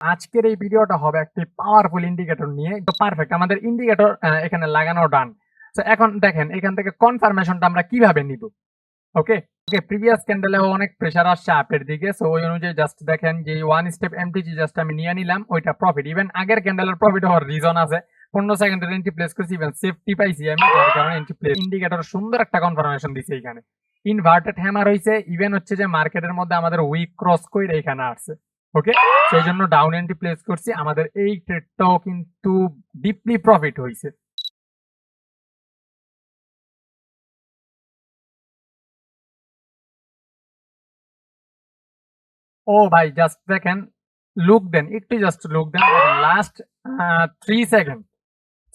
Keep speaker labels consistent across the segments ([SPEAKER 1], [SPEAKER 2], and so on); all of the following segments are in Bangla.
[SPEAKER 1] আজকের এই ভিডিওটা হবে একটি পাওয়ারফুল ইন্ডিকেটর নিয়ে। তো পারফেক্ট আমাদের ইন্ডিকেটর এখানে লাগানো ডান তো এখন দেখেন, এখান থেকে কনফার্মেশনটা আমরা কীভাবে নিব? ওকে ওকে প্রিভিয়াস ক্যান্ডেলে অনেক প্রেসার আসছে আপের দিকে। সো ওই অনুযায়ী জাস্ট দেখেন যে ওয়ান স্টেপ এমটিজি জাস্ট আমি নিয়ে নিলাম, ওইটা প্রফিট ইভেন আগের ক্যান্ডেলের প্রফিট হওয়ার রিজন আছে। পনেরো সেকেন্ডের এন্ট্রি প্লেস করছি ইভেন সেফটি পাইছি আমি, যার কারণে এন্ট্রি প্লেস ইন্ডিকেটর সুন্দর একটা কনফার্মেশন দিছে এখানে। ইনভার্টেড হ্যামার হইছে ইভেন হচ্ছে যে মার্কেটের মধ্যে আমাদের উইক ক্রস করে এখানে আসছে। ওকে সেই জন্য ডাউন এন্ট্রি প্লেস করছি। আমাদের এই ট্রেডটাও কিন্তু ডিপলি প্রফিট হয়েছে ও ভাই জাস্ট দেখেন লুক দেন, একটু জাস্ট লুক দেন। লাস্ট থ্রি সেকেন্ড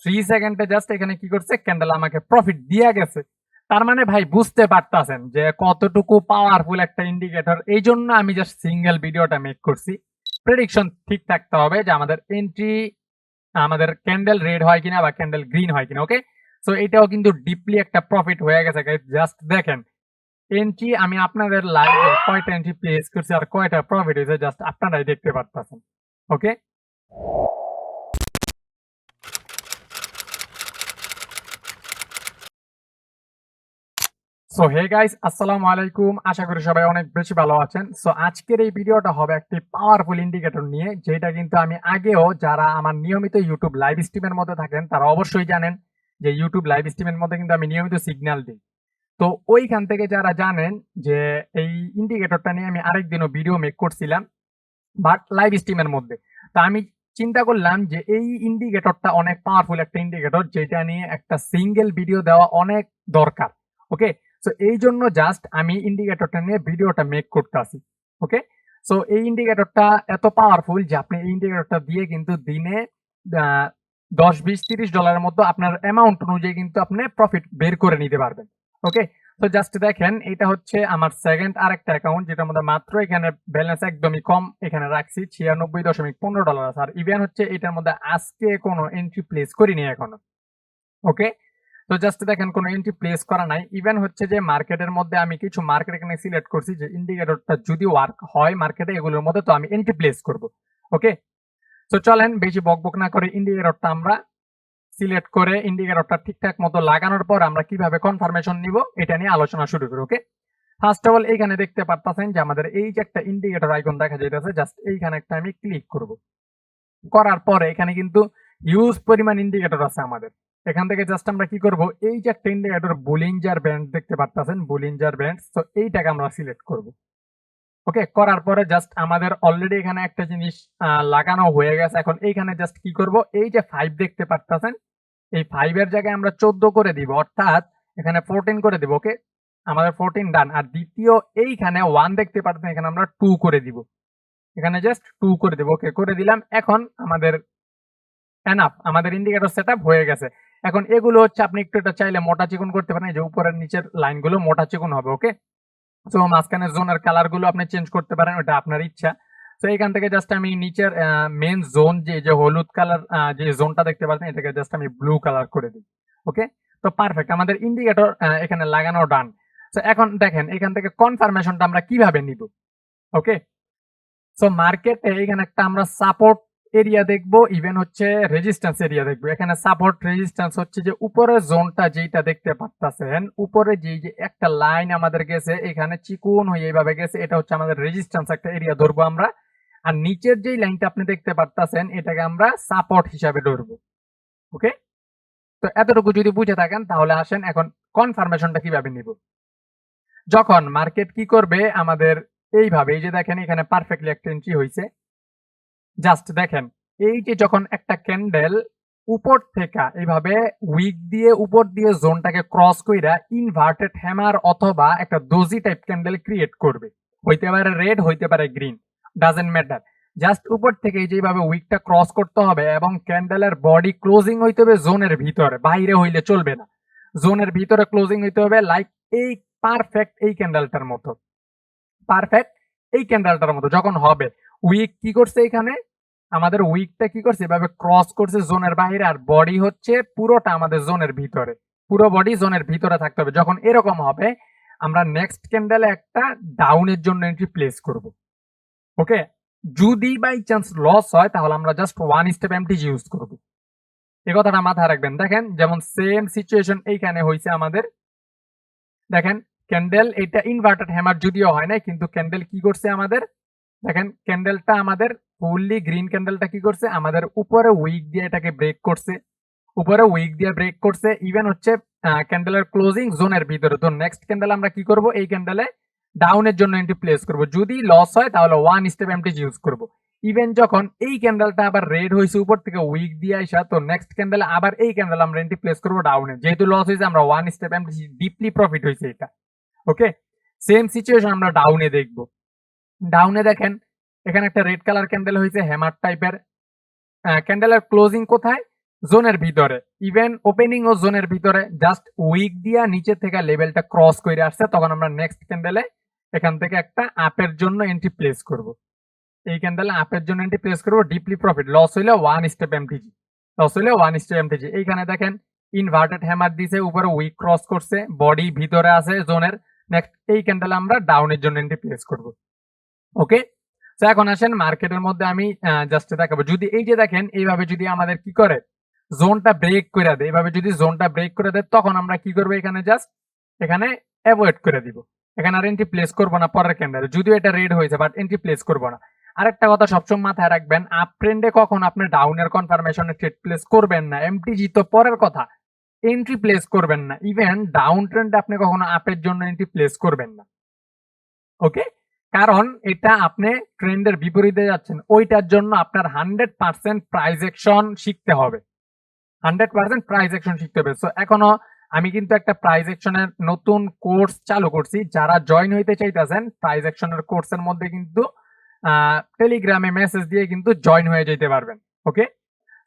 [SPEAKER 1] থ্রি সেকেন্ডে জাস্ট এখানে কি করছে? ক্যান্ডেল আমাকে প্রফিট দিয়ে গেছে। তার মানে ভাই বুঝতে পারতাছেন যে কতটুকু পাওয়ারফুল একটা ইন্ডিকেটর এই জন্য আমি জাস্ট সিঙ্গেল ভিডিওটা মেক করছি। প্রেডিকশন ঠিক থাকতে হবে যে আমাদের এন্ট্রি আমাদের ক্যান্ডেল রেড হয় কিনা বা ক্যান্ডেল গ্রিন হয় কিনা ওকে সো এটাও কিন্তু ডিপলি একটা প্রফিট হয়ে গেছে জাস্ট দেখেন এন্ট্রি আমি আপনাদের লাইভে কয়টা এন্ট্রি প্লেস করছি আর কয়টা প্রফিট হয়েছে জাস্ট আপনারাই দেখতে পারতেছেন ওকে সো হে গাইস আসসালামু আলাইকুম আশা করি সবাই অনেক বেশি ভালো আছেন। সো আজকের এই ভিডিওটা হবে একটি পাওয়ারফুল ইন্ডিকেটর নিয়ে, যেটা কিন্তু আমি আগেও যারা আমার নিয়মিত ইউটিউব লাইভ স্ট্রিমের মধ্যে থাকেন, তারা অবশ্যই জানেন যে ইউটিউব লাইভ স্ট্রিমের মধ্যে কিন্তু আমি নিয়মিত সিগন্যাল দিই। তো, ওইখান থেকে যারা জানেন যে এই ইন্ডিকেটরটা নিয়ে আমি আরেকদিনও ভিডিও মেক করছিলাম বাট লাইভ স্ট্রিমের মধ্যে। তো, আমি চিন্তা করলাম যে এই ইন্ডিকেটরটা অনেক পাওয়ারফুল একটা ইন্ডিকেটর যেটা নিয়ে একটা সিঙ্গেল ভিডিও দেওয়া অনেক দরকার। ওকে সো এই জন্য জাস্ট আমি ইন্ডিকেটরটা নিয়ে ভিডিওটা মেক করতে আসি ওকে সো এই ইন্ডিকেটরটা এত পাওয়ারফুল যে আপনি এই ইন্ডিকেটরটা দিয়ে কিন্তু দিনে দশ, বিশ, তিরিশ ডলারের মতো আপনার অ্যামাউন্ট অনুযায়ী কিন্তু আপনি প্রফিট বের করে নিতে পারবেন ওকে তো জাস্ট দেখেন, এটা হচ্ছে আমার সেকেন্ড আরেকটা অ্যাকাউন্ট যেটার মধ্যে মাত্র এখানে ব্যালেন্স একদমই কম, এখানে রাখছি ছিয়ানব্বই দশমিক পনেরো ডলার আছে। আর ইভেন হচ্ছে এটার মধ্যে আজকে কোনো এন্ট্রি প্লেস করিনি এখনও ওকে তো জাস্ট দেখেন, কোনো এন্ট্রি প্লেস করা নাই। ইভেন হচ্ছে যে মার্কেটের মধ্যে আমি কিছু মার্কেট এখানে সিলেক্ট করছি যে ইন্ডিকেটরটা যদি ওয়ার্ক হয় মার্কেটে এগুলোর মধ্যে তো আমি এন্ট্রি প্লেস করব। ওকে তো চলেন, বেশি বকবক না করে ইন্ডিকেটরটা আমরা সিলেক্ট করে ইন্ডিকেটরটা ঠিকঠাক মতো লাগানোর পর আমরা কীভাবে কনফার্মেশন নিব, এটা নিয়ে আলোচনা শুরু করি ওকে ফার্স্ট অফ অল এইখানে দেখতে পারতেছেন যে আমাদের এই যে একটা ইন্ডিকেটর আইকন দেখা যাইতেছে জাস্ট এইখানে একটা আমি ক্লিক করব। করার পরে এখানে কিন্তু হিউজ পরিমাণ ইন্ডিকেটর আছে আমাদের। এখান থেকে জাস্ট আমরা কি করব? এই যে একটা ইন্ডিকেটর বুলিঞ্জার ব্যান্ড দেখতে পারতেছেন বুলিঞ্জার ব্যান্ড তো এইটাকে আমরা সিলেক্ট করব। ওকে করার পরে জাস্ট আমাদের অলরেডি এখানে একটা জিনিস লাগানো হয়ে গেছে। এখন এইখানে জাস্ট কি করব? এই যে ফাইভ দেখতে পারতেছেন, এই ফাইভ এর জায়গায় আমরা চোদ্দ করে দিব, অর্থাৎ এখানে ফোরটিন করে দিব ওকে আমাদের ফোরটিন ডান আর দ্বিতীয় এইখানে ওয়ান দেখতে পারতেন এখানে আমরা টু করে দিব। এখানে জাস্ট টু করে দিব ওকে করে দিলাম। এখন আমাদের এনাফ আমাদের ইন্ডিকেটর সেট হয়ে গেছে। এখন এগুলো হচ্ছে আপনি একটু এটা চাইলে মোটা চিকন করতে পারেন যে উপরের নিচের লাইনগুলো মোটা চিকন হবে ওকে তো মাঝখানের জোনের কালারগুলো আপনি চেঞ্জ করতে পারেন ওটা আপনার ইচ্ছা। তো এখান থেকে জাস্ট আমি নিচের মেন জোন যে যে হলুদ কালার যে জোনটা দেখতে পাচ্ছেন, এটাকে জাস্ট আমি ব্লু কালার করে দিই ওকে তো পারফেক্ট আমাদের ইন্ডিকেটর এখানে লাগানো ডান তো এখন দেখেন, এখান থেকে কনফার্মেশনটা আমরা কীভাবে নিব ওকে সো মার্কেটে এখানে একটা আমরা সাপোর্ট এরিয়া দেখব ইভেন হচ্ছে রেজিস্ট্যান্স এরিয়া দেখব। এখানে সাপোর্ট রেজিস্ট্যান্স হচ্ছে যে উপরের জোনটা যেটা দেখতে পাচ্ছেন উপরে যে যে একটা লাইন আমাদের গেছে, এখানে চিকুন হয়ে এইভাবে গেছে, এটা হচ্ছে আমাদের রেজিস্ট্যান্স একটা এরিয়া ধরবো আমরা। আর নিচের যেই লাইনটা আপনি দেখতে পারতেছেন, এটাকে আমরা সাপোর্ট হিসাবে ধরবো। ওকে তো এতটুকু যদি বুঝে থাকেন, তাহলে আসেন এখন কনফার্মেশনটা কীভাবে নিব? যখন মার্কেট কি করবে, আমাদের এইভাবে, এই যে দেখেন এখানে পারফেক্টলি একটা এন্ট্রি হয়েছে জাস্ট দেখেন, এই যে যখন একটা ক্যান্ডেল উপর থেকে এইভাবে উইক দিয়ে উপর দিয়ে জোনটাকে ক্রস কইরা ইনভার্টেড হ্যামার অথবা একটা দোজি টাইপ ক্যান্ডেল ক্রিয়েট করবে। হইতে পারে রেড হইতে পারে গ্রিন ডাজেন্ট ম্যাটার জাস্ট উপর থেকে যেভাবে উইকটা ক্রস করতে হবে এবং ক্যান্ডেলের বডি ক্লোজিং হইতে হবে জোনের ভিতরে, বাইরে হইলে চলবে না। জোনের ভিতরে ক্লোজিং হইতে হবে লাইক এই পারফেক্ট এই ক্যান্ডেলটার মতো। পারফেক্ট এই ক্যান্ডেলটার মতো, যখন হবে। উইক কি করছে এখানে? আমাদের উইকটা কি করছে? এভাবে ক্রস করছে জোনের বাইরে আর বডি হচ্ছে পুরোটা আমাদের জোনের ভিতরে। পুরো বডি জোনের ভিতরে থাকতে হবে। যখন এরকম হবে, আমরা নেক্সট ক্যান্ডেলে একটা ডাউনের জন্য এন্ট্রি প্লেস করব। ওকে যদি বাই চান্স লস হয়, তাহলে আমরা just one step MTG use করব। এই কথাটা মাথায় রাখবেন। দেখেন, যেমন সেম সিচুয়েশন এইখানে হয়েছে আমাদের। দেখেন ক্যান্ডেল এটা ইনভার্টেড হ্যামার যদিও হয় না কিন্তু ক্যান্ডেল কি করছে আমাদের? দেখেন ক্যান্ডেলটা আমাদের ফুললি গ্রিন ক্যান্ডেলটা কি করছে? আমাদের উপরে উইক দিয়ে এটাকে ব্রেক করছে। উপরে উইক দিয়ে ব্রেক করছে ইভেন হচ্ছে ক্যান্ডেলের ক্লোজিং জোনের ভিতরে। তো নেক্সট ক্যান্ডেল আমরা কি করব? এই ক্যান্ডেলে ডাউনের জন্য এন্ট্রি প্লেস করব। যদি লস হয়, তাহলে ওয়ান স্টেপ এমটিজি ইউজ করব। ইভেন যখন এই ক্যান্ডেলটা আবার রেড হয়েছে, উপর থেকে উইক দিয়ে আসা তো নেক্সট ক্যান্ডেলে আবার এই ক্যান্ডেল আমরা এন্ট্রি প্লেস করব ডাউনে যেহেতু লস হয়েছে, আমরা one step MTG deeply profit হয়েছে এটা। ওকে সেম সিচুয়েশন আমরা ডাউনে দেখব। ডাউনে দেখেন, এখানে একটা রেড কালার ক্যান্ডেল হয়েছে হ্যামার টাইপের ক্যান্ডেলের ক্লোজিং কোথায়? জোনের ভিতরে। ইভেন ওপেনিং ও জোনের ভিতরে। জাস্ট উইক দিয়া নিচে থেকে লেভেলটা ক্রস করে আসছে, তখন আমরা নেক্সট ক্যান্ডেলে এখান থেকে একটা আপের জন্য এন্ট্রি প্লেস করব। এই ক্যান্ডেলে আপের জন্য এন্ট্রি প্লেস করব ডিপলি প্রফিট লস হইলে one step M T G loss হইলে one step M T G এইখানে দেখেন ইনভার্টেড হ্যামার দিছে, উপরে উইক ক্রস করছে বডি ভিতরে আছে জোনের নেক্সট এই ক্যান্ডেলে আমরা ডাউনের জন্য এন্ট্রি প্লেস করব। ওকে তো এখন আসেন মার্কেটের মধ্যে আমি জাস্ট দেখাবো। যদি এই যে দেখেন, এইভাবে যদি আমাদের কি করে? জোনটা ব্রেক করে দেয়। এইভাবে যদি জোনটা ব্রেক করে দেয়, তখন আমরা কি করব এখানে? জাস্ট এখানে অ্যাভয়েড করে দিব। এখানে আর এন্ট্রি প্লেস করব না পরের ক্যান্ডেলে যদিও এটা রেড হয়েছে বাট এন্ট্রি প্লেস করব না। আরেকটা কথা সবসময় মাথায় রাখবেন আপ ট্রেন্ডে কখন আপনি ডাউনের কনফার্মেশনে ট্রেড প্লেস করবেন না? এমটিজি তো পরের কথা। এন্ট্রি প্লেস করবেন না। ইভেন ডাউন ট্রেন্ডে আপনি কখনো আপের জন্য এন্ট্রি প্লেস করবেন না। ওকে কারণ এটা আপনি ট্রেন্ডের বিপরীতে যাচ্ছেন। ওইটার জন্য আপনার হান্ড্রেড পার্সেন্ট একশন শিখতে হবে। হান্ড্রেড পার্সেন্ট একশন শিখতে হবে। সো এখনও আমি কিন্তু একটা প্রাইস একশনের নতুন কোর্স চালু করছি। যারা জয়েন হইতে চাইতেছেন প্রাইস একশনের কোর্সের মধ্যে কিন্তু টেলিগ্রামে মেসেজ দিয়ে কিন্তু জয়েন হয়ে যেতে পারবেন। ওকে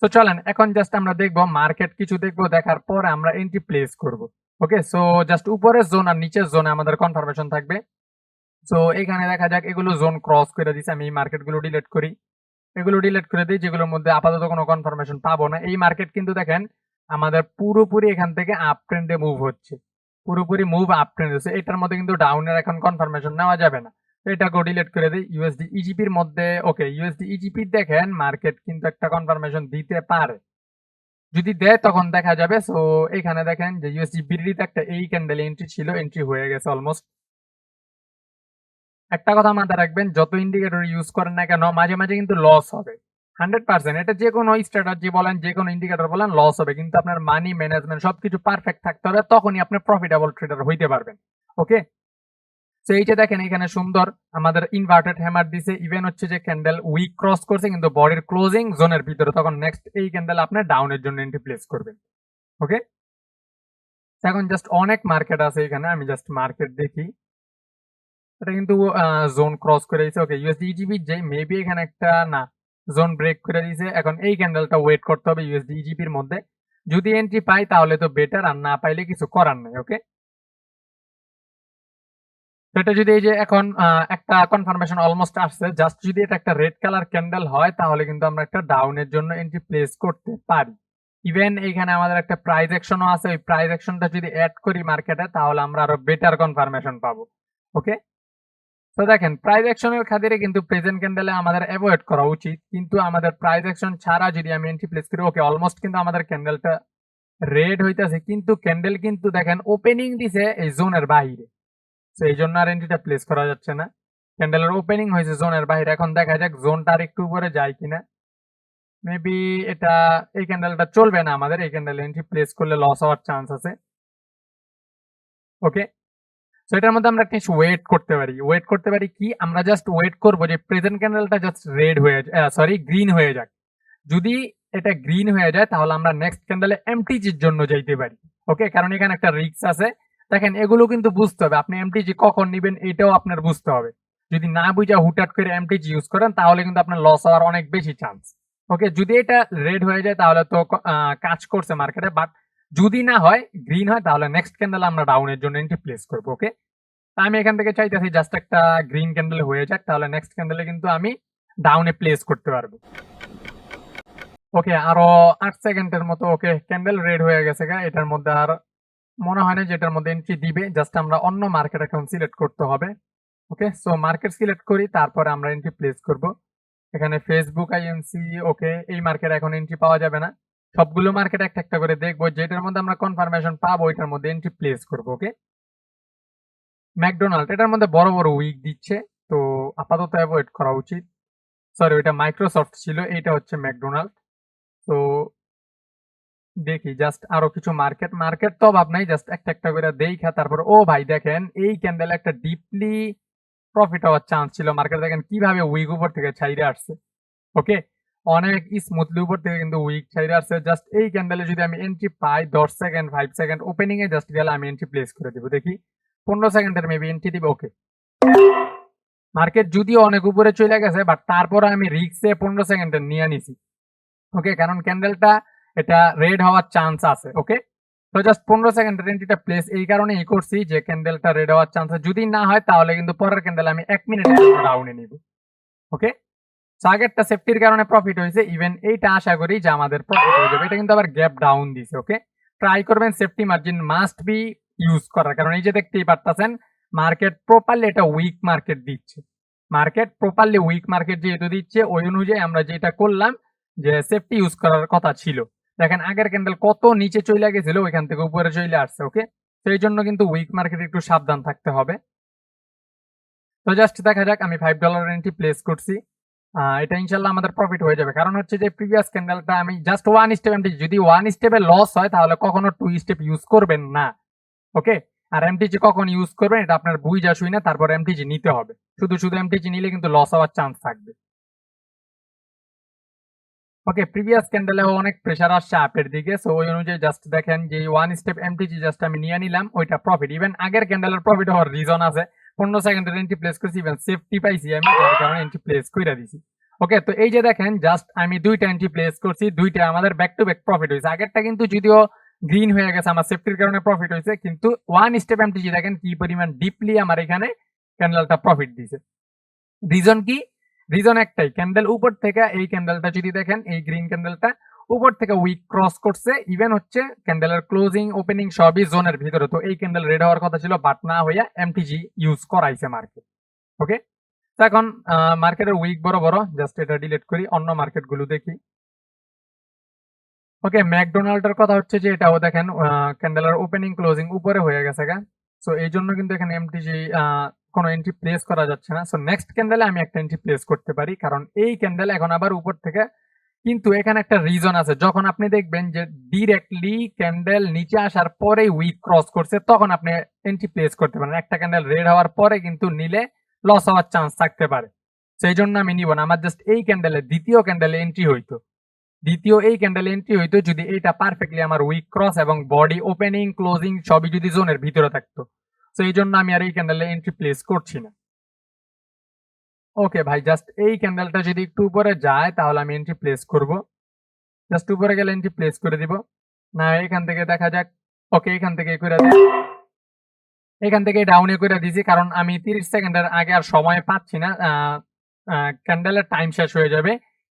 [SPEAKER 1] তো চলেন, এখন জাস্ট আমরা দেখব মার্কেট কিছু দেখব, দেখার পর আমরা এন্ট্রি প্লেস করব। ওকে সো জাস্ট উপরের জোন আর নিচের জোনে আমাদের কনফার্মেশন থাকবে। সো এখানে দেখা যাক, এগুলো জোন ক্রস করে দিচ্ছে আমি এই মার্কেটগুলো ডিলিট করি। এগুলো ডিলেট করে দিই, যেগুলোর মধ্যে আপাতত কোনো কনফার্মেশন পাবো না। এই মার্কেট কিন্তু দেখেন, আমাদের পুরোপুরি এখান থেকে আপ ট্রেন্ডে মুভ হচ্ছে। পুরোপুরি মুভ আপ ট্রেন্ড হচ্ছে। এটার মধ্যে কিন্তু ডাউনের এখন কনফার্মেশন নেওয়া যাবে না। এটাকেও ডিলিট করে দিই। ইউএসডি ইজিপির মধ্যে ওকে ইউএসডি ইজিপি দেখেন মার্কেট কিন্তু একটা কনফার্মেশন দিতে পারে। যদি দেয়, তখন দেখা যাবে। সো এখানে দেখেন যে ইউএসডি বিডিতে একটা, এই ক্যান্ডেল এন্ট্রি ছিল এন্ট্রি হয়ে গেছে অলমোস্ট একটা কথা মাথায় রাখবেন, যত ইন্ডিকেটর ইউজ করেন না কেন, মাঝে মাঝে কিন্তু লস হবে। হান্ড্রেড পার্সেন্ট এটা যে কোনো স্ট্র্যাটাজি বলেন, যে কোনো ইন্ডিকেটর বলেন লস হবে। কিন্তু আপনার মানি ম্যানেজমেন্ট সবকিছু পারফেক্ট থাকতে হবে তখনই আপনি প্রফিটেবল ট্রেডার হইতে পারবেন। ওকে তো এই যে দেখেন, এখানে সুন্দর আমাদের ইনভার্টেড হ্যামার দিছে। ইভেন হচ্ছে যে ক্যান্ডেল উইক ক্রস করছে, কিন্তু বডির ক্লোজিং জোনের ভিতরে। তখন নেক্সট এই ক্যান্ডেল আপনি ডাউনের জন্য এন্ট্রি প্লেস করবেন। ওকে এখন জাস্ট অনেক মার্কেট আছে এখানে, আমি জাস্ট মার্কেট দেখি। এটা কিন্তু জোন ক্রস করে দিয়েছে। ওকে ইউএসডি ইজিবি যে মেবি এখানে একটা, না জোন ব্রেক করে দিয়েছে। এখন এই ক্যান্ডেলটা ওয়েট করতে হবে ইউএসডি ইজিবির মধ্যে। যদি এন্ট্রি পাই তাহলে তো বেটার আর না পাইলে কিছু করার নেই ওকে এটা যদি এই যে এখন একটা কনফার্মেশন অলমোস্ট আসছে জাস্ট যদি এটা একটা রেড কালার ক্যান্ডেল হয়, তাহলে কিন্তু আমরা একটা ডাউনের জন্য এন্ট্রি প্লেস করতে পারি। ইভেন এখানে আমাদের একটা প্রাইস অ্যাকশনও আছে, ওই প্রাইস অ্যাকশনটা যদি অ্যাড করি মার্কেটে তাহলে আমরা আরও বেটার কনফার্মেশন পাবো ওকে তো দেখেন প্রাইস অ্যাকশনের খাতিরে কিন্তু প্রেজেন্ট ক্যান্ডেলে আমাদের অ্যাভয়েড করা উচিত। কিন্তু আমাদের প্রাইস অ্যাকশন ছাড়া যদি আমি এন্ট্রি প্লেস করি ওকে অলমোস্ট কিন্তু আমাদের ক্যান্ডেলটা রেড হইতেছে, কিন্তু ক্যান্ডেল কিন্তু দেখেন ওপেনিং দিছে এই জোনের বাইরে। তো এই জন্য আর এন্ট্রিটা প্লেস করা যাচ্ছে না। ক্যান্ডেলের ওপেনিং হয়েছে জোনের বাইরে। এখন দেখা যাক জোনটা আর একটু উপরে যায় কিনা। মেবি এটা, এই ক্যান্ডেলটা চলবে না আমাদের, এই ক্যান্ডেল এন্ট্রি প্লেস করলে লস হওয়ার চান্স আছে। ওকে তো এটার মধ্যে আমরা একটা ওয়েট করতে পারি। ওয়েট করতে পারি কি? আমরা জাস্ট ওয়েট করব যে প্রেজেন্ট ক্যান্ডেলটা জাস্ট রেড হয়ে যায় সরি গ্রিন হয়ে যাক। যদি এটা গ্রিন হয়ে যায়, তাহলে আমরা নেক্সট ক্যান্ডেলে এমটিজির জন্য যাইতে পারি। ওকে কারণ এখানে একটা রিক্স আছে। দেখেন, এগুলো কিন্তু বুঝতে হবে। আপনি এমটিজি কখন নিবেন, এটাও আপনার বুঝতে হবে। যদি না বুঝা হুটহাট করে এমটিজি ইউজ করেন, তাহলে কিন্তু আপনার লস হওয়ার অনেক বেশি চান্স ওকে যদি এটা রেড হয়ে যায়, তাহলে তো কাজ করছে মার্কেটে বাট যদি না হয় গ্রিন হয়, তাহলে নেক্সট ক্যান্ডেল আমরা ডাউনের জন্য এন্ট্রি প্লেস করব ওকে আমি এখান থেকে চাইতেছি জাস্ট একটা গ্রিন ক্যান্ডেল হয়ে যাক, তাহলে নেক্সট ক্যান্ডেলে কিন্তু আমি ডাউনে প্লেস করতে পারব। ওকে আরও আট সেকেন্ডের মতো ওকে ক্যান্ডেল রেড হয়ে গেছে গা, এটার মধ্যে আর মনে হয় না যে এটার মধ্যে এন্ট্রি দিবে জাস্ট আমরা অন্য মার্কেট অ্যাকাউন্ট সিলেক্ট করতে হবে ওকে সো মার্কেট সিলেক্ট করি, তারপরে আমরা এন্ট্রি প্লেস করব। এখানে ফেসবুক আইএমসি ওকে এই মার্কেট এখন এন্ট্রি পাওয়া যাবে না। সবগুলো মার্কেট একটা একটা করে দেখব, যেটার মধ্যে আমরা কনফার্মেশন পাবো, ওইটার মধ্যে এন্ট্রি প্লেস করব ওকে ম্যাকডোনাল্ড এটার মধ্যে বড় বড় উইক দিচ্ছে, তো আপাতত অ্যাভয়েড করা উচিত। সরি ওইটা মাইক্রোসফট ছিল, এইটা হচ্ছে ম্যাকডোনাল্ড তো দেখি জাস্ট আরও কিছু মার্কেট মার্কেট তো অভাব নাই জাস্ট একটা একটা করে দেখা, তারপর, ও ভাই দেখেন, এই ক্যান্ডেল একটা ডিপলি প্রফিট হওয়ার চান্স ছিল মার্কেট দেখেন কীভাবে উইক উপর থেকে ছাইরে আসছে ওকে অনেক স্মুথলি উপর থেকে কিন্তু উইক ছাইরে আসছে। জাস্ট এই ক্যান্ডেলে যদি আমি এন্ট্রি পাই, দশ সেকেন্ড ফাইভ সেকেন্ড ওপেনিং এ জাস্ট গেলে আমি এন্ট্রি প্লেস করে দিব। দেখি, পনেরো সেকেন্ডের মেবি এন্ট্রি দিব ওকে মার্কেট যদিও অনেক উপরে চলে গেছে বাট তারপরে আমি রিক্সে পনেরো সেকেন্ডের নিয়ে নিছি। ওকে কারণ ক্যান্ডেলটা এটা রেড হওয়ার চান্স আছে ওকে তো জাস্ট পনেরো সেকেন্ডের এন্ট্রিটা প্লেস এই কারণে ই করছি যে ক্যান্ডেলটা রেড হওয়ার চান্স যদি না হয়, তাহলে কিন্তু পরের ক্যান্ডেল আমি এক জন্য ডাউনে নিব ওকে আগেরটা সেফটির কারণে প্রফিট হয়েছে ইভেন এইটা আশা করি যে আমাদের প্রফিট হয়ে যাবে। এটা কিন্তু আবার গ্যাপ ডাউন দিছে ওকে ট্রাই করবেন safety margin must be use করার। কারণ এই যে দেখতেই পারতেছেন মার্কেট প্রপারলি এটা উইক মার্কেট দিচ্ছে। মার্কেট প্রপারলি উইক মার্কেট যেহেতু দিচ্ছে, ওই অনুযায়ী আমরা যেটা করলাম যে সেফটি ইউজ করার কথা ছিল। দেখেন, আগের ক্যান্ডেল কত নিচে চলে গেছিল, ওইখান থেকে উপরে চলে আসছে ওকে তো এই জন্য কিন্তু উইক মার্কেট একটু সাবধান থাকতে হবে। তো জাস্ট দেখা যাক, আমি ফাইভ ডলার এন্ট্রি প্লেস করছি। এটা ইনশাল্লাহ আমাদের প্রফিট হয়ে যাবে। কারণ হচ্ছে যে প্রিভিয়াস ক্যান্ডেলটা আমি just one step M T যদি ওয়ান স্টেপে লস হয় তাহলে কখনো টু স্টেপ ইউজ করবেন না। ওকে আর এমটিজি কখন ইউজ করবেন এটা আপনার বুঝ আসুই না, তারপর এমটিজি নিতে হবে। শুধু শুধু এমটিজি নিলে কিন্তু লস হওয়ার চান্স থাকবে। ওকে প্রিভিয়াস ক্যান্ডেলে অনেক প্রেসার আসছে আপের দিকে সো ওই অনুযায়ী জাস্ট দেখেন যে ওয়ান স্টেপ এমটিজি জাস্ট আমি নিয়ে নিলাম, ওইটা প্রফিট ইভেন আগের ক্যান্ডেলের প্রফিট হওয়ার রিজন আছে। পনেরো সেকেন্ডের এন্ট্রি প্লেস করছি ইভেন সেফটি পাইছি আমি, যার কারণে এন্ট্রি প্লেস করে দিছি। ওকে তো এই যে দেখেন জাস্ট আমি দুইটা এন্ট্রি প্লেস করছি, দুইটা আমাদের ব্যাক টু ব্যাক প্রফিট হয়েছে আগেরটা কিন্তু যদিও গ্রিন হয়ে গেছে, আমার সেফটির কারণে প্রফিট হয়েছে কিন্তু ওয়ান স্টেপ এমটিজি দেখেন, কি পরিমাণ ডিপলি আমার এখানে ক্যান্ডেলটা প্রফিট দিছে। রিজন কি? রিজন একটাই ক্যান্ডেল উপর থেকে এই ক্যান্ডেলটা যদি দেখেন, এই গ্রিন ক্যান্ডেলটা উপর থেকে উইক ক্রস করছে ইভেন হচ্ছে ক্যান্ডেলের ক্লোজিং ওপেনিং সবই জোনের ভিতরে। তো এই ক্যান্ডেল রেড হওয়ার কথা ছিল বাট না হইয়া এমটিজি ইউজ করাইছে মার্কেট ওকে তো এখন মার্কেটের উইক বড় বড় জাস্ট এটা ডিলিট করি, অন্য মার্কেটগুলো দেখি। ওকে ম্যাকডোনাল্ডের কথা হচ্ছে যে, এটাও দেখেন ক্যান্ডেলের ওপেনিং ক্লোজিং উপরে হয়ে গেছে গা। সো এই জন্য কিন্তু এখানে এমটিজি কোনো এন্ট্রি প্লেস করা যাচ্ছে না। সো নেক্সট ক্যান্ডেলে আমি একটা এন্ট্রি প্লেস করতে পারি, কারণ এই ক্যান্ডেল এখন আবার উপর থেকে কিন্তু এখানে একটা রিজন আছে। যখন আপনি দেখবেন যে ডিরেক্টলি ক্যান্ডেল নিচে আসার পরেই উইক ক্রস করছে, তখন আপনি এন্ট্রি প্লেস করতে পারেন। একটা ক্যান্ডেল রেড হওয়ার পরে কিন্তু নিলে লস হওয়ার চান্স থাকতে পারে। সেই জন্য আমি নিব না। আমার জাস্ট এই ক্যান্ডেলে দ্বিতীয় ক্যান্ডেলে এন্ট্রি হইতো। দ্বিতীয় এই ক্যান্ডেল এন্ট্রি হইতো যদি এইটা পারফেক্টলি আমার উইক ক্রস এবং বডি ওপেনিং ক্লোজিং সবই যদি জোনের ভিতরে থাকতো। এই জন্য আমি আর এই ক্যান্ডেলে এন্ট্রি প্লেস করছি না। ওকে ভাই জাস্ট এই ক্যান্ডেলটা যদি একটু উপরে যায়, তাহলে আমি এন্ট্রি প্লেস করব। জাস্ট উপরে গেলে এন্ট্রি প্লেস করে দিব। না, এখান থেকে দেখা যাক। ওকে এখান থেকে করে দিই। এখান থেকে ডাউনে করে দিয়েছি কারণ আমি তিরিশ সেকেন্ডের আগে আর সময় পাচ্ছি না। ক্যান্ডেলের টাইম শেষ হয়ে যাবে।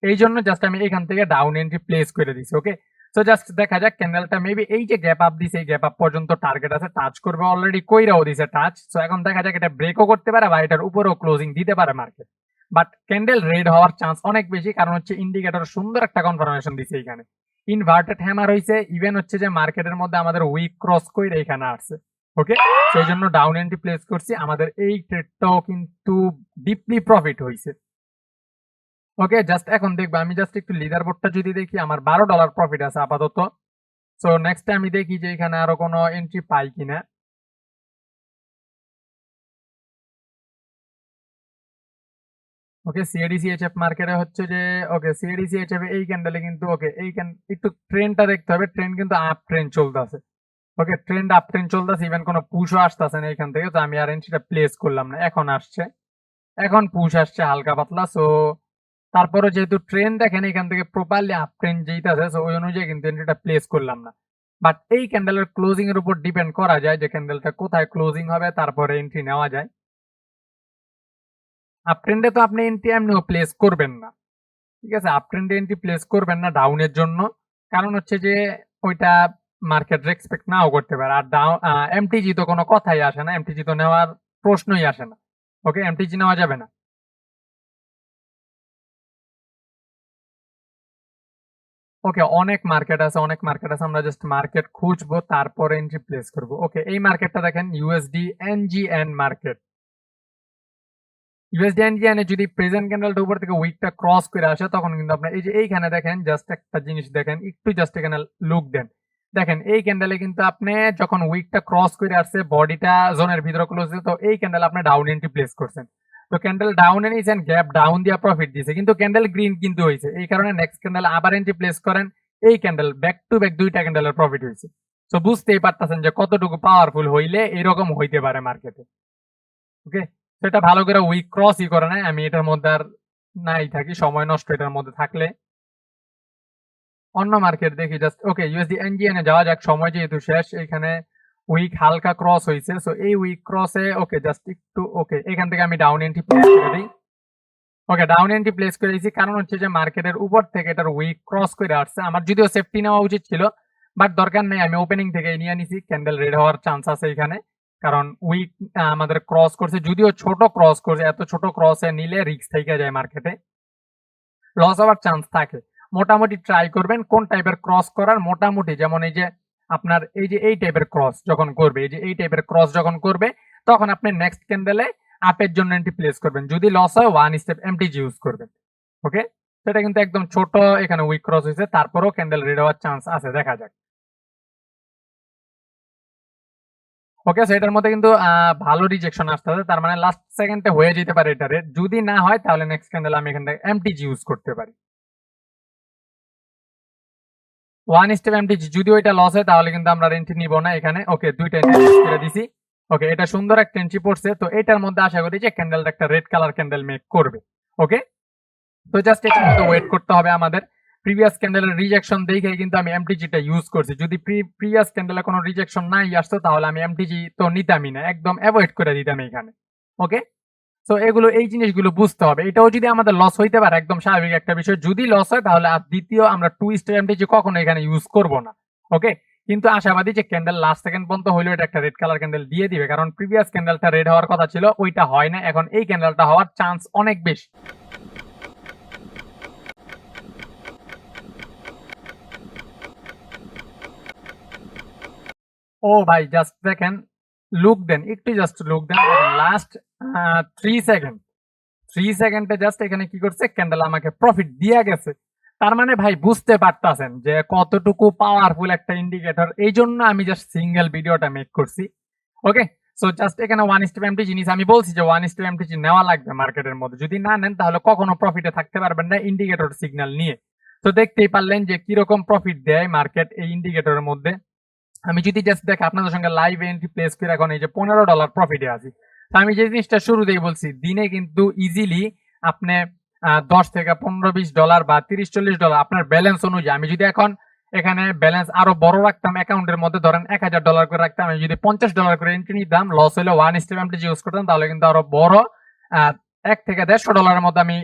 [SPEAKER 1] এই জন্য জাস্ট আমি এখান থেকে ডাউন এন্ট্রি প্লেস করে দিছি ওকে সো জাস্ট দেখা যাক ক্যান্ডেলটা মেবি এই যে গ্যাপ আপ দিছে, এই গ্যাপ আপ পর্যন্ত টার্গেট আছে টাচ করবে অলরেডি কইরাও দিছে টাচ সো এখন দেখা যাক এটা ব্রেকও করতে পারে বা এটার উপরেও ক্লোজিং দিতে পারে মার্কেট বাট ক্যান্ডেল রেড হওয়ার চান্স অনেক বেশি, কারণ হচ্ছে ইন্ডিকেটর সুন্দর একটা কনফার্মেশন দিছে এখানে। ইনভার্টেড হ্যামার হইছে ইভেন হচ্ছে যে মার্কেটের মধ্যে আমাদের উইক ক্রস কইরা এখানে আসছে। ওকে সেই জন্য ডাউন এন্ট্রি প্লেস করছি, আমাদের এই ট্রেডটাও কিন্তু ডিপলি প্রফিট হয়েছে ওকে জাস্ট এখন দেখব, আমি জাস্ট একটু লিডার বোর্ডটা যদি দেখি, আমার বারো ডলার প্রফিট আছে আপাতত। সো নেক্সট আমি দেখি যে এখানে আরও কোনো এন্ট্রি পাই কিনা। ওকে সিএডিসিএইচএফ মার্কেটে হচ্ছে যে ওকে সিএডিসিএইচএফ এই ক্যান্ডেলে কিন্তু ওকে এই একটু ট্রেনটা দেখতে হবে ট্রেন কিন্তু আপ ট্রেন চলতেছে। ওকে ট্রেন্ড আপ ট্রেন চলতেছে ইভেন কোনো পুশও আসতেছে না এখান থেকে, তো আমি আর এন্ট্রিটা প্লেস করলাম না, এখন আসছে। এখন পুশ আসছে হালকা পাতলা সো তারপরে যেহেতু ট্রেন দেখেন, এখান থেকে প্রপারলি আপ ট্রেন যেইতাছে সো ওই অনুযায়ী কিন্তু এন্ট্রিটা প্লেস করলাম না। বাট এই ক্যান্ডেলের ক্লোজিং এর উপর ডিপেন্ড করা যায় যে ক্যান্ডেলটা কোথায় ক্লোজিং হবে, তারপরে এন্ট্রি নেওয়া যায়। আপ ট্রেন্ডে তো আপনি এন্ট্রি এমনিও প্লেস করবেন না। ঠিক আছে? আপ ট্রেন্ডে এন্ট্রি প্লেস করবেন না ডাউনের জন্য। কারণ হচ্ছে যে ওইটা মার্কেট রেসপেক্ট নাও করতে পারে। আর ডাউন এমটিজি তো কোনো কথাই আসে না। এমটিজি তো নেওয়ার প্রশ্নই আসে না। ওকে এমটিজি নেওয়া যাবে না। ওকে অনেক মার্কেট আছে, অনেক মার্কেট আছে, আমরা জাস্ট মার্কেট খুঁজবো, তারপরে এন্ট্রি প্লেস করব। ওকে এই মার্কেটটা দেখেন USD NGN market USD NGN যদি প্রেজেন্ট ক্যান্ডেলটা উপর থেকে উইকটা ক্রস করে আসে, তখন কিন্তু আপনার এই যে এইখানে দেখেন জাস্ট একটা জিনিস দেখেন, একটু জাস্ট এখানে লুক দেন। দেখেন, এই ক্যান্ডেলে কিন্তু আপনি যখন উইকটা ক্রস করে আসছে বডিটা জোনের ভিতরে ক্লোজ তো এই ক্যান্ডেল আপনি ডাউন এন্ট্রি প্লেস করছেন। তো ক্যান্ডেল ডাউন নিয়েছেন গ্যাপ ডাউন দিয়া প্রফিট দিয়েছে। কিন্তু ক্যান্ডেল গ্রিন কিন্তু হয়েছে। এই কারণে নেক্সট ক্যান্ডেল আবার এন্ট্রি প্লেস করেন। এই ক্যান্ডেল ব্যাক টু ব্যাক দুইটা ক্যান্ডেলের প্রফিট হয়েছে। তো বুঝতেই পারতেছেন যে কতটুকু পাওয়ারফুল হইলে এরকম হইতে পারে মার্কেটে ওকে সেটা ভালো করে উইক ক্রসই করে নাই আমি এটার মধ্যে আর নাই থাকি। সময় নষ্ট এটার মধ্যে থাকলে। অন্য মার্কেট দেখি জাস্ট ওকে ইউএসডি এনজিএন যাওয়া যাক। সময় যেহেতু শেষ, এখানে উইক হালকা ক্রস হয়েছে সো এই উইক ক্রসে ওকে জাস্ট একটু ওকে এখান থেকে আমি ডাউন এন্ট্রি প্লেস করে দিই। ওকে ডাউন এন্ট্রি প্লেস করে দিয়েছি, কারণ হচ্ছে যে মার্কেটের উপর থেকে এটার উইক ক্রস করে আসছে। আমার যদিও সেফটি নেওয়া উচিত ছিল বাট দরকার নেই, আমি ওপেনিং থেকে নিয়ে নিছি ক্যান্ডেল রেড হওয়ার চান্স আছে এখানে। কারণ উইক আমাদের ক্রস করছে, যদিও ছোট ক্রস করছে, এত ছোট ক্রসে নিলে রিস্ক থেকে যায় মার্কেটে লস হওয়ার চান্স থাকে। মোটামুটি ট্রাই করবেন কোন টাইপের ক্রস করার, মোটামুটি যেমন এই যে আপনার এই যে এই টাইপের ক্রস যখন করবে, এই যে এই টাইপের ক্রস যখন করবে, তখন আপনি নেক্সট ক্যান্ডেলে আপের জন্য এন্ট্রি প্লেস করবেন। যদি লস হয় ওয়ান স্টেপ এমটিজি ইউজ করবেন। ওকে সেটা কিন্তু একদম ছোট, এখানে উইক ক্রস হয়েছে, তারপরেও ক্যান্ডেল রেড হওয়ার চান্স আছে, দেখা যাক। ওকে সো এটার মধ্যে কিন্তু ভালো রিজেকশন আসতে হবে, তার মানে লাস্ট সেকেন্ডে হয়ে যেতে পারে এটারে যদি না হয়, তাহলে নেক্সট ক্যান্ডেল আমি এখান থেকে এমটিজি ইউজ করতে পারি। ওয়ান স্টেপ এমটিজি যদি ওইটা লস হয়, তাহলে কিন্তু আমরা এন্ট্রি নিব না এখানে। ওকে দুইটা করে দিছি। ওকে এটা সুন্দর একটা এন্ট্রি পড়ছে। তো এটার মধ্যে আশা করি যে ক্যান্ডেলটা একটা রেড কালার ক্যান্ডেল মেক করবে। ওকে তো জাস্ট এটার মধ্যে ওয়েট করতে হবে আমাদের। প্রিভিয়াস ক্যান্ডেলের রিজেকশন দেখে কিন্তু আমি এমটিজিটা ইউজ করছি। যদি প্রিভিয়াস ক্যান্ডেলে কোনো রিজেকশন নাই আসতো, তাহলে আমি এমটিজি তো নিতামই না। একদম অ্যাভয়েড করে দিতাম এখানে। ওকে তো এগুলো, এই জিনিসগুলো বুঝতে হবে। এটাও যদি আমাদের লস হইতে পারে, একদম স্বাভাবিক একটা বিষয়। যদি লস হয়, তাহলে আর দ্বিতীয় আমরা টু স্টেপ এমটিজি কখনো এখানে ইউজ করব না। ওকে কিন্তু আশাবাদী যে ক্যান্ডেল লাস্ট সেকেন্ড পর্যন্ত হইলেও এটা একটা রেড কালার ক্যান্ডেল দিয়ে দিবে। কারণ প্রিভিয়াস ক্যান্ডেলটা রেড হওয়ার কথা ছিল, ওইটা হয় না। এখন এই ক্যান্ডেলটা হওয়ার চান্স অনেক বেশি। ও ভাই জাস্ট দেখেন লুক দেন, একটু জাস্ট লুক দেন লাস্ট থ্রি সেকেন্ড থ্রি সেকেন্ডে জাস্ট এখানে কি করছে? ক্যান্ডেল আমাকে প্রফিট দিয়ে গেছে। তার মানে ভাই বুঝতে পারতাছেন যে কতটুকু পাওয়ারফুল একটা ইন্ডিকেটর এই জন্য আমি জাস্ট সিঙ্গেল ভিডিওটা মেক করছি। ওকে সো জাস্ট এখানে ওয়ান স্টেপ এমটি জিনিস আমি বলছি যে ওয়ান স্টেপ এমটি নেওয়া লাগবে মার্কেটের মধ্যে। যদি না নেন, তাহলে কখনো প্রফিটে থাকতে পারবেন না ইন্ডিকেটর সিগন্যাল নিয়ে। তো দেখতেই পারলেন যে কীরকম প্রফিট দেয় মার্কেট এই ইন্ডিকেটরের মধ্যে। আমি যদি জাস্ট দেখ আপনাদের সঙ্গে লাইভ এন্ট্রি প্লেস করে এখন এই যে পনেরো ডলার প্রফিটে আছি। তো আমি যে জিনিসটা শুরুতেই বলছি, দিনে কিন্তু ইজিলি আপনি দশ থেকে পনেরো বিশ ডলার বা তিরিশ চল্লিশ ডলার আপনার ব্যালেন্স অনুযায়ী, আমি যদি এখন এখানে ব্যালেন্স আরও বড় রাখতাম অ্যাকাউন্টের মধ্যে, ধরেন এক হাজার ডলার করে রাখতাম, আমি যদি পঞ্চাশ ডলার করে এন্ট্রি নিতাম লস হলে ওয়ান স্টেপ এমটি ইউজ করতাম, তাহলে কিন্তু আরও বড় এক থেকে দেড়শো ডলারের মধ্যে আমি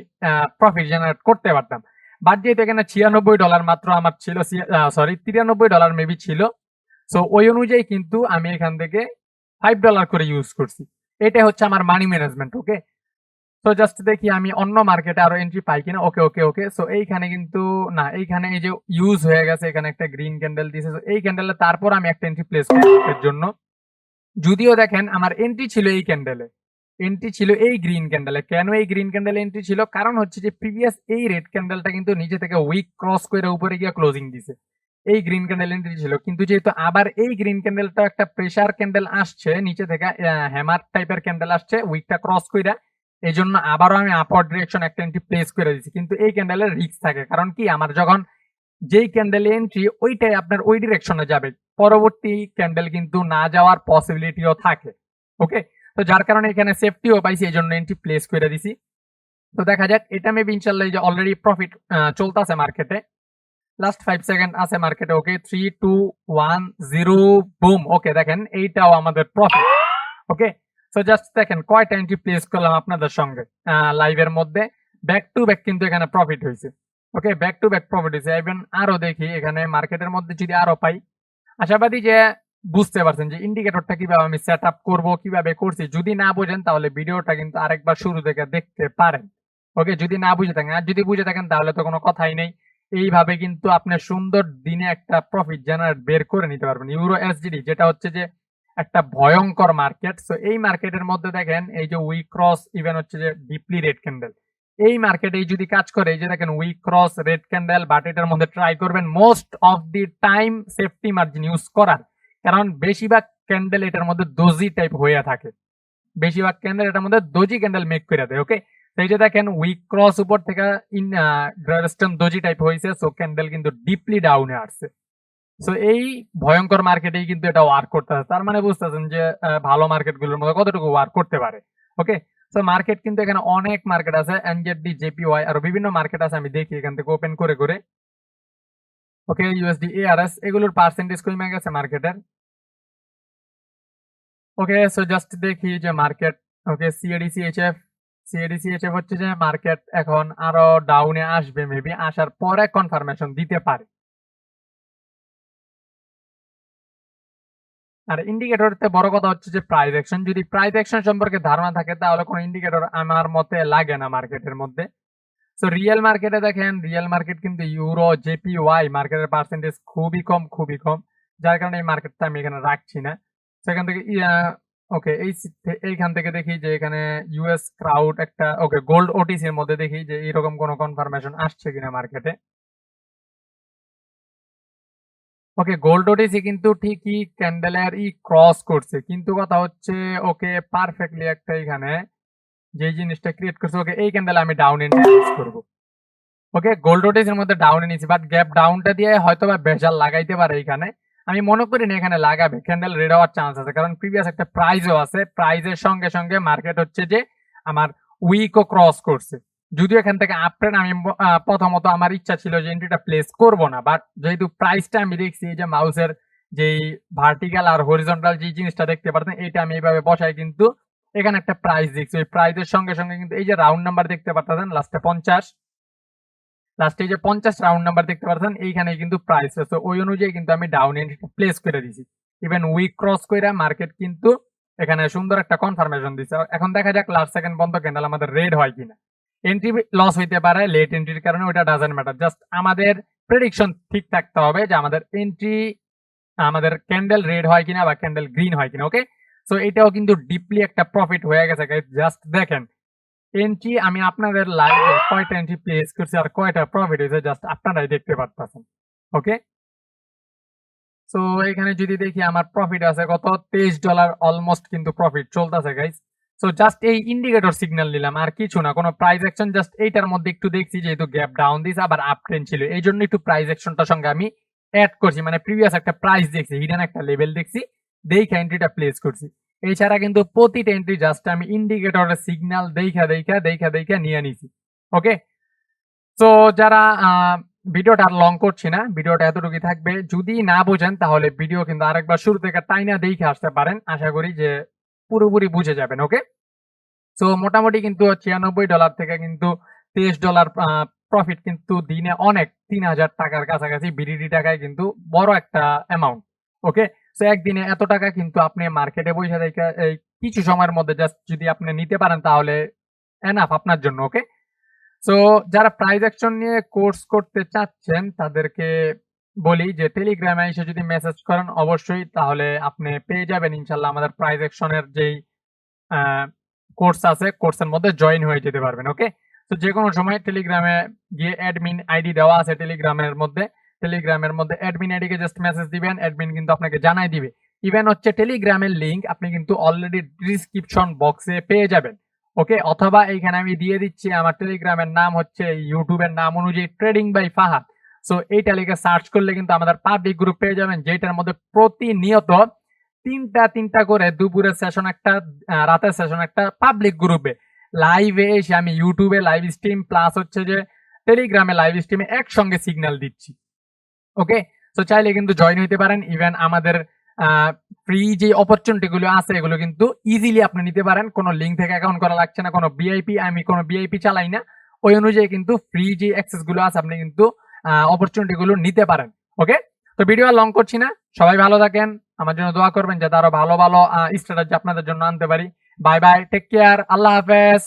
[SPEAKER 1] প্রফিট জেনারেট করতে পারতাম। বাট যেহেতু এখানে ছিয়ানব্বই ডলার মাত্র আমার ছিল সরি তিরানব্বই ডলার মেবি ছিল। সো ওই অনুযায়ী কিন্তু আমি এখান থেকে ফাইভ ডলার করে ইউজ করছি। এটা হচ্ছে আমার মানি ম্যানেজমেন্ট ওকে তো জাস্ট দেখি আমি অন্য মার্কেটে আরও এন্ট্রি পাই কিনা। ওকে ওকে ওকে সো এইখানে কিন্তু, না, এইখানে এই যে ইউজ হয়ে গেছে, এখানে একটা গ্রিন ক্যান্ডেল দিয়েছে এই ক্যান্ডেলে তারপর আমি একটা এন্ট্রি প্লেস এর জন্য। যদিও দেখেন, আমার এন্ট্রি ছিল এই ক্যান্ডেলে এন্ট্রি ছিল এই গ্রিন ক্যান্ডেলে কেন এই গ্রিন ক্যান্ডেলে এন্ট্রি ছিল? কারণ হচ্ছে যে প্রিভিয়াস এই রেড ক্যান্ডেলটা কিন্তু নিচে থেকে উইক ক্রস করে উপরে গিয়ে ক্লোজিং দিছে। এই গ্রিন ক্যান্ডেল এন্ট্রি ছিল কিন্তু যেহেতু আবার এই গ্রিন ক্যান্ডেলটা একটা প্রেসার ক্যান্ডেল আসছে, নিচে থেকে হ্যামার টাইপের ক্যান্ডেল আসছে উইকটা ক্রস কইরা এই জন্য আবারও আমি আপওয়ার্ড ডিরেকশন একটা এন্ট্রি প্লেস করে দিচ্ছি কিন্তু এই ক্যান্ডেলের রিস্ক থাকে। কারণ কি? আমার যখন যেই ক্যান্ডেল এন্ট্রি ওইটাই আপনার ওই ডিরেকশনে যাবে। পরবর্তী ক্যান্ডেল কিন্তু না যাওয়ার পসিবিলিটিও থাকে। ওকে তো যার কারণে এখানে সেফটিও পাইছি এই জন্য এন্ট্রি প্লেস করে দিছি। তো দেখা যাক, এটা মেবি ইনশাল্লাহ যে অলরেডি প্রফিট চলতেছে মার্কেটে লাস্ট ফাইভ সেকেন্ড আছে মার্কেটে okay three two one zero boom okay দেখেন এইটাও আমাদের প্রফিট ওকে সো জাস্ট দেখেন কয়টা এন্ট্রি প্লেস করলাম আপনাদের সঙ্গে লাইভের মধ্যে? ব্যাক টু ব্যাক কিন্তু এখানে প্রফিট হয়েছে okay back to back profit হয়েছে। ইভেন আরও দেখি এখানে মার্কেটের মধ্যে যদি আরও পাই আশাবাদী যে বুঝতে পারছেন যে ইন্ডিকেটরটা কীভাবে আমি সেট আপ করব কীভাবে করছি। যদি না বুঝেন তাহলে ভিডিওটা কিন্তু আরেকবার শুরু থেকে দেখতে পারেন ওকে যদি না বুঝে থাকেন আর যদি বুঝে থাকেন তাহলে তো কোনো কথাই নেই। এইভাবে কিন্তু আপনি সুন্দর দিনে একটা প্রফিট জেনারেট বের করে নিতে পারবেন। ইউরো এসডিডি যেটা হচ্ছে যে একটা ভয়ঙ্কর মার্কেট সো এই মার্কেটের মধ্যে দেখেন, এই যে উই ক্রস ইভেন হচ্ছে যে ডিপলি রেড ক্যান্ডেল এই মার্কেটে যদি কাজ করে, এই যে দেখেন weak cross red candle but এটার মধ্যে ট্রাই করবেন most of the time safety margin use করার। কারণ বেশিরভাগ ক্যান্ডেল এটার মধ্যে দোজি টাইপ হয়ে থাকে। বেশিরভাগ ক্যান্ডেল এটার মধ্যে দোজি ক্যান্ডেল মেক করে দেয় ওকে এই যে দেখেন উইক ক্রস উপর থেকে ইন গ্রাভেস্টন দোজি টাইপ হয়েছে সো ক্যান্ডেল কিন্তু ডিপলি ডাউনে আসছে। সো এই ভয়ঙ্কর মার্কেটেই কিন্তু এটা ওয়ার্ক করতে তার মানে বুঝতেছেন যে ভালো মার্কেটগুলোর মধ্যে কতটুকু ওয়ার্ক করতে পারে। ওকে সো মার্কেট কিন্তু এখানে অনেক মার্কেট আছে এনজেডি জেপিওয়াই আর বিভিন্ন মার্কেট আছে, আমি দেখি এখান থেকে ওপেন করে করে। ওকে ইউএসডি এআরএস এগুলোর পার্সেন্টেজ কমে গেছে মার্কেটের ওকে সো জাস্ট দেখি যে market okay CAD CHF CAD CHF হচ্ছে যে মার্কেট এখন আরও ডাউনে আসবে মেবি আসার পরে কনফার্মেশন দিতে পারে। আর ইন্ডিকেটরতে বড় কথা হচ্ছে যে প্রাইস অ্যাকশন যদি প্রাইস অ্যাকশন সম্পর্কে ধারণা থাকে, তাহলে কোনো ইন্ডিকেটর আমার মতে লাগে না মার্কেটের মধ্যে। সো রিয়েল মার্কেটে দেখেন রিয়েল মার্কেট কিন্তু ইউরো জেপি ওয়াই মার্কেটের পার্সেন্টেজ খুবই কম খুবই কম। যার কারণে এই মার্কেটটা আমি এখানে রাখছি না। সেখান থেকে ওকে, এই এইখান থেকে দেখি যে এখানে ইউএস ক্রাউড একটা, ওকে গোল্ড ওটিসির মধ্যে দেখি যে এরকম কোনো কনফার্মেশন আসছে কিনা মার্কেটে ওকে গোল্ড ওটিসি কিন্তু ঠিকই ক্যান্ডেলের ই ক্রস করছে, কিন্তু কথা হচ্ছে, ওকে পারফেক্টলি একটা এখানে যে জিনিসটা ক্রিয়েট করছে, ওকে, এই ক্যান্ডেল আমি ডাউন এন্ট্রি ইউজ করব। ওকে গোল্ড ওটিসের মধ্যে ডাউন নিয়েছি বাট গ্যাপ ডাউনটা দিয়ে হয়তো বা বেজাল লাগাইতে পারে এখানে। আমি মনে করি না এখানে লাগাবে। ক্যান্ডেল রেড হওয়ার চান্স আছে। কারণ প্রিভিয়াস একটা প্রাইজও আছে। প্রাইজের সঙ্গে সঙ্গে মার্কেট হচ্ছে যে আমার উইকও ক্রস করছে। যদিও এখান থেকে আপট্রেন্ড আমি প্রথমত আমার ইচ্ছা ছিল যে এন্ট্রিটা প্লেস করব না। বাট যেহেতু প্রাইসটা আমি দেখছি যে মাউসের যেই ভার্টিক্যাল আর হরিজন্টাল যে জিনিসটা দেখতে পারতেন, এটা আমি এইভাবে বসাই কিন্তু এখানে একটা প্রাইস দেখছি। ওই প্রাইজের সঙ্গে সঙ্গে কিন্তু এই যে রাউন্ড নাম্বার দেখতে পারতেন লাস্টে পঞ্চাশ। লাস্টে যে পঞ্চাশ রাউন্ড নাম্বার দেখতে পাচ্ছেন এইখানে কিন্তু প্রাইস আছে। ওই অনুযায়ী কিন্তু আমি ডাউন এন্ট্রিটা প্লেস করে দিছি। ইভেন উইক ক্রস করে মার্কেট কিন্তু এখানে সুন্দর একটা কনফার্মেশন দিচ্ছে এখন দেখা যাক লাস্ট সেকেন্ড বন্ধ ক্যান্ডেল আমাদের রেড হয় কিনা। এন্ট্রি লস হইতে পারে লেট এন্ট্রির কারণে ওটা ডাজেন্ট ম্যাটার জাস্ট আমাদের প্রেডিকশন ঠিক থাকতে হবে যে আমাদের এন্ট্রি আমাদের ক্যান্ডেল রেড হয় কিনা বা ক্যান্ডেল গ্রিন হয় কিনা ওকে সো এটাও কিন্তু ডিপলি একটা প্রফিট হয়ে গেছে জাস্ট দেখেন। এন্ট্রি আমি আপনাদের লাইভে কয়টা এন্ট্রি প্লেস করছি আর কয়টা প্রফিট হয়েছে জাস্ট আপনারাই দেখতে পারতেছেন ওকে সো এখানে যদি দেখি আমার প্রফিট আছে কত? তেইশ ডলার অলমোস্ট কিন্তু প্রফিট চলতেছে গাইস সো জাস্ট এই ইন্ডিকেটর সিগন্যাল নিলাম, আর কিছু না, কোনো প্রাইস অ্যাকশন জাস্ট এইটার মধ্যে একটু দেখছি যেহেতু গ্যাপ ডাউন দিছে, আবার আপ ট্রেন্ড ছিল। এই জন্য একটু প্রাইস অ্যাকশনটার সঙ্গে আমি অ্যাড করছি মানে প্রিভিয়াস একটা প্রাইস দেখছি হিডেন একটা লেভেল দেখছি, দেখে এন্ট্রিটা প্লেস করছি। এছাড়া কিন্তু প্রতিটা এন্ট্রি জাস্ট আমি ইন্ডিকেটরের সিগন্যাল দেখা দেখা দেখা দেখা নিয়ে নিছি ওকে তো যারা ভিডিওটা আর লং করছি না, ভিডিওটা এতটুকুই থাকবে। যদি না বোঝেন, তাহলে ভিডিও কিন্তু আরেকবার শুরু থেকে টাইনা দেখে আসতে পারেন। আশা করি যে পুরোপুরি বুঝে যাবেন ওকে তো মোটামুটি কিন্তু ছিয়ানব্বই ডলার থেকে কিন্তু তেইশ ডলার প্রফিট কিন্তু দিনে অনেক, তিন হাজার টাকার কাছাকাছি, বিডিডি টাকায় কিন্তু বড় একটা অ্যামাউন্ট ওকে তো একদিনে এত টাকা কিন্তু আপনি মার্কেটে বসে থেকে, এই কিছু সময়ের মধ্যে জাস্ট যদি আপনি নিতে পারেন তাহলে এনাফ আপনার জন্য ওকে সো যারা প্রাইজ অ্যাকশন নিয়ে কোর্স করতে চাচ্ছেন, তাদেরকে বলি যে টেলিগ্রামে এসে যদি মেসেজ করেন, অবশ্যই তাহলে আপনি পেয়ে যাবেন ইনশাল্লাহ আমাদের প্রাইজ অ্যাকশনের যেই কোর্স আছে কোর্সের মধ্যে জয়েন হয়ে যেতে পারবেন ওকে তো যে কোনো সময় টেলিগ্রামে গিয়ে অ্যাডমিন আইডি দেওয়া আছে টেলিগ্রামের মধ্যে টেলিগ্রামের মধ্যে অ্যাডমিন আইডিকে জাস্ট মেসেজ দিবেন অ্যাডমিন কিন্তু আপনাকে জানাই দিবে। ইভেন হচ্ছে টেলিগ্রামের লিংক আপনি কিন্তু অলরেডি ডিসক্রিপশন বক্সে পেয়ে যাবেন। ওকে অথবা এইখানে আমি দিয়ে দিচ্ছি, আমার টেলিগ্রামের নাম হচ্ছে ইউটিউবের নাম অনুযায়ী ট্রেডিং বাই ফাহাদ সো এইটা লিখে সার্চ করলে কিন্তু আমাদের পাবলিক গ্রুপ পেয়ে যাবেন, যেটার মধ্যে প্রতিনিয়ত তিনটা তিনটা করে দুপুরের সেশন একটা রাতের সেশন একটা পাবলিক গ্রুপে লাইভে এসে আমি ইউটিউবে লাইভ স্ট্রিম প্লাস হচ্ছে যে টেলিগ্রামে লাইভ স্ট্রিমে একসঙ্গে সিগন্যাল দিচ্ছি। ওকে তো চাইলে কিন্তু জয়েন হইতে পারেন। ইভেন আমাদের ফ্রি যে অপরচুনিটি গুলো আছে, এগুলো কিন্তু ইজিলি আপনি নিতে পারেন। কোনো লিঙ্ক থেকে অ্যাকাউন্ট করা লাগছে না, কোনো বিআইপি আমি কোনো বিআইপি চালাই না। ওই অনুযায়ী কিন্তু ফ্রি যে অ্যাক্সেসগুলো আছে, আপনি কিন্তু অপরচুনিটি গুলো নিতে পারেন। ওকে তো ভিডিও আর লং করছি না। সবাই ভালো থাকেন। আমার জন্য দোয়া করবেন, যাতে আরও ভালো ভালো স্ট্র্যাটেজি আপনাদের জন্য আনতে পারি। বাই বাই টেক কেয়ার আল্লাহ হাফেজ।